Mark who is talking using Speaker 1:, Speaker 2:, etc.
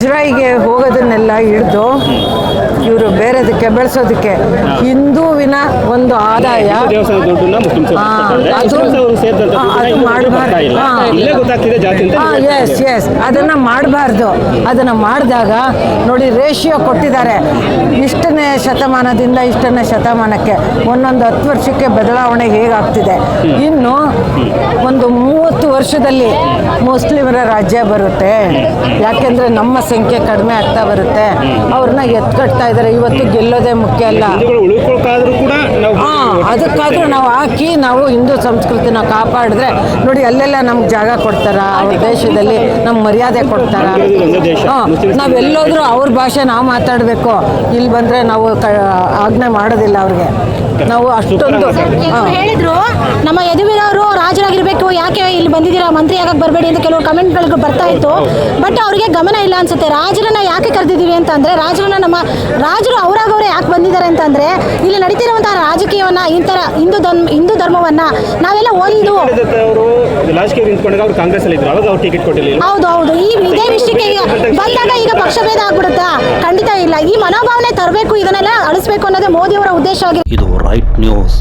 Speaker 1: ಇಸ್ರಾಯಿಗೆ ಹೋಗೋದನ್ನೆಲ್ಲ ಹಿಡಿದು ಇವರು ಬೇರೆದಕ್ಕೆ ಬೆಳೆಸೋದಕ್ಕೆ ಹಿಂದೂವಿನ ಒಂದು ಆದಾಯ. ಅದನ್ನ ಅದು- ಮಾಡ್ಬಾರ್ದು. ಎಸ್ ಎಸ್ ಅದನ್ನು ಮಾಡಬಾರ್ದು. ಅದನ್ನು ಮಾಡಿದಾಗ ನೋಡಿ ರೇಷಿಯೋ ಕೊಟ್ಟಿದ್ದಾರೆ. ಇಷ್ಟನೇ ಶತಮಾನದಿಂದ ಇಷ್ಟನೇ ಶತಮಾನಕ್ಕೆ ಒಂದೊಂದು ಹತ್ತು ವರ್ಷಕ್ಕೆ ಬದಲಾವಣೆ ಹೇಗಾಗ್ತಿದೆ? ಇನ್ನು ಒಂದು ಮೂವತ್ತು ವರ್ಷದಲ್ಲಿ ಮುಸ್ಲಿಮರ ರಾಜ್ಯ ಬರುತ್ತೆ. ಯಾಕೆಂದರೆ ನಮ್ಮ ಸಂಖ್ಯೆ ಕಡಿಮೆ ಆಗ್ತಾ ಬರುತ್ತೆ. ಅವ್ರನ್ನ ಎತ್ಕಟ್ತಾ ಇದ್ದಾರೆ. ಇವತ್ತು ಗೆಲ್ಲೋದೇ ಮುಖ್ಯ ಅಲ್ಲ. ಹಾ ಅದಕ್ಕಾದ್ರೂ ನಾವು ಹಾಕಿ ನಾವು ಹಿಂದೂ ಸಂಸ್ಕೃತಿನ ಕಾಪಾಡಿದ್ರೆ ನೋಡಿ ಅಲ್ಲೆಲ್ಲ ನಮ್ಗೆ ಜಾಗ ಕೊಡ್ತಾರ? ಅವ್ರ ದೇಶದಲ್ಲಿ ನಮ್ಗೆ ಮರ್ಯಾದೆ ಕೊಡ್ತಾರ. ನಾವೆಲ್ಲೋದ್ರೂ ಅವ್ರ ಭಾಷೆ ನಾವು ಮಾತಾಡಬೇಕು. ಇಲ್ಲಿ ಬಂದ್ರೆ ನಾವು ಕ ಆಜ್ಞೆ ಮಾಡೋದಿಲ್ಲ ಅವ್ರಿಗೆ. ನಾವು ಅಷ್ಟೊಂದು
Speaker 2: ಹೇಳಿದ್ರು ನಮ್ಮ ಯದುವೀರವರು ರಾಜರ ಬಂದಿದ್ದೀರಾ? ಮಂತ್ರಿ ಆಗಕ್ಕೆ ಬರಬೇಡಿ ಅಂತ ಕೆಲವು ಕಮೆಂಟ್ಗಳು ಬರ್ತಾ ಇತ್ತು. ಬಟ್ ಅವರಿಗೆ ಗಮನ ಇಲ್ಲ ಅನ್ಸುತ್ತೆ. ರಾಜರನ್ನ ಯಾಕೆ ಕರೆದಿದ್ದೀವಿ ಅಂತ ಅಂದ್ರೆ ರಾಜರನ್ನ ನಮ್ಮ ರಾಜರು ಅವರಾಗವ್ರೆ ಯಾಕೆ ಬಂದಿದ್ದಾರೆ ಅಂತಂದ್ರೆ ಇಲ್ಲಿ ನಡೀತಿರುವಂತಹ ರಾಜಕೀಯವನ್ನ ಇಂತರ ಹಿಂದೂ ಧರ್ಮ ಹಿಂದೂ ಧರ್ಮವನ್ನ ನಾವೆಲ್ಲ ಒಂದು
Speaker 3: ಅವರು ರಾಜಕೀಯ ನಿಂತ್ಕೊಂಡಾಗ ಕಾಂಗ್ರೆಸ್ ಅಲ್ಲಿ ಇದ್ರು. ಅವಾಗ ಅವ್ರು ಟಿಕೆಟ್ ಕೊಟ್ಟಿಲ್ಲ
Speaker 2: ಹೌದು ಹೌದು. ಈ ಇದೇ ವಿಷಯಕ್ಕೆ ಈಗ ಬಂದಾಗ ಈಗ ಪಕ್ಷಭೇದ ಆಗ್ಬಿಡುತ್ತಾ? ಖಂಡಿತ ಇಲ್ಲ. ಈ ಮನೋಭಾವನೆ ತರಬೇಕು ಇದನ್ನೆಲ್ಲ ಅಳಿಸ್ಬೇಕು ಅನ್ನೋದೇ ಮೋದಿಯವರ ಉದ್ದೇಶ ಆಗಿದೆ
Speaker 4: ಇದು ರೈಟ್ ನ್ಯೂಸ್